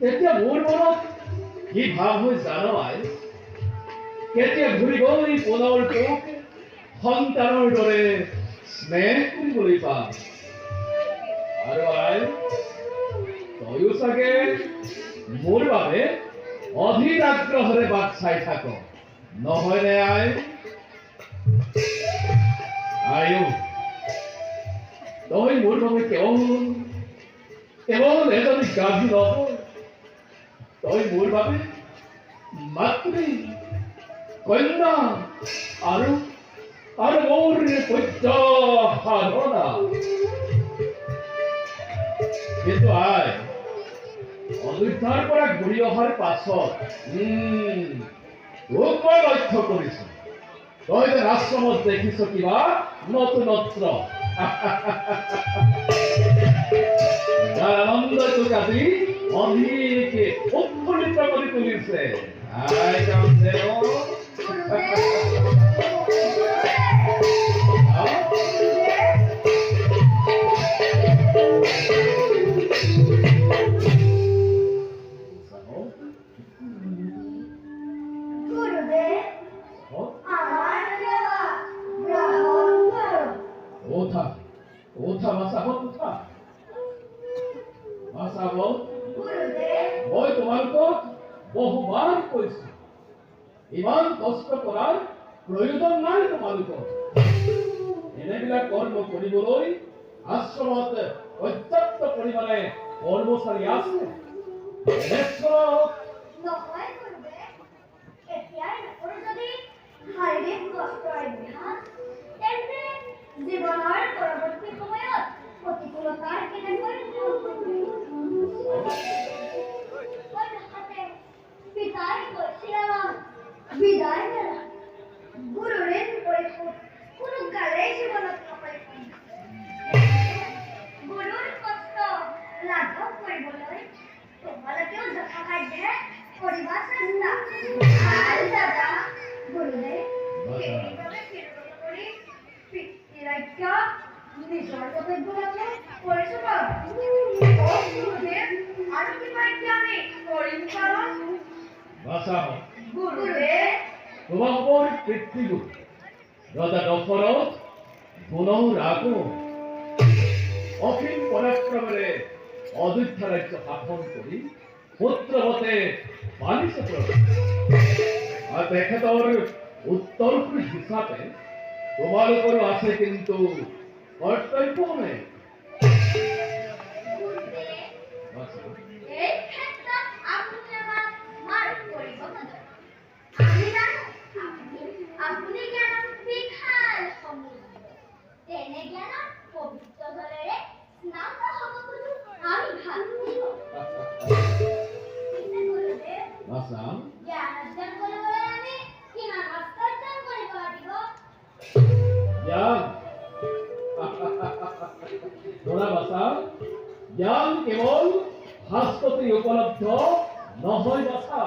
তেতিয়া মোৰ মনত কি ভাৱ হৈ জানো আই কেতিয়া ঘূৰিবই পুনৰ তোক সন্তানৰ দৰে স্নেহ কৰিবলৈ পাম। আৰু আই তয়ো চাগে মোৰ বাবে অধীৰ আগ্ৰহেৰে বাট চাই থাক। নহয়নে আই? আয়ো তই মোৰ বাবে কেৱল কেৱল এজনী গাভী নহয় তই মোৰ বাবে মাতৃ, কন্যা আৰু মোৰ পূজ্য সাধনা কিন্তু আই অযোধ্যাৰ পৰা ঘূৰি অহাৰ পাছত তোক মই লক্ষ্য কৰিছো তই যে আশ্ৰমত দেখিছ কিবা নতুনত্ব আনন্দ তোক আজি অধিকে উৎফুল্লিত কৰি তুলিছে। আই কামছে গুরুদেব আমার সেবা গ্রহণ করুন ওঠা ওঠা মই তোমালোকক বহুবার কৈছো। ইমান কষ্ট কৰাৰ প্ৰয়োজন নাই তোমালোকৰ এনেবিলাক কৰ্ম কৰিবলৈ আশ্ৰমত পৰ্যাপ্ত পৰিমাণে কৰ্মচাৰী আছে। কালেই জীৱনত নকৰিব গুৰুৰ কষ্ট আকৌ অসীম পৰাক্ৰমেৰে অযোধ্যা ৰাজ্য শাসন কৰি পুত্ৰৱতে বাণিজ্য কৰে আৰু তেখেতৰ উত্তৰসূৰী হিচাপে তোমালোকৰো আছে কিন্তু কর্তব্য নাই। বাচাব। জ্ঞান কেৱল শাস্ত্ৰতে উপলব্ধ নহয় বাচা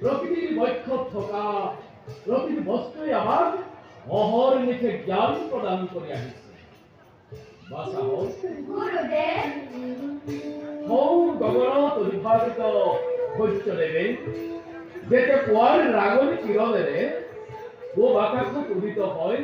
প্ৰকৃতিৰ বক্ষত থকা প্ৰতিটো বস্তুৱে আমাক অহৰ্নিশে জ্ঞান প্ৰদান কৰি আহিছে। বাচা হ'ল সৌ গগনত অভিভাৱিত সূৰ্যদেৱে যেতে পর রাগন চিরদেবে ও বাতাস উদিত হয়।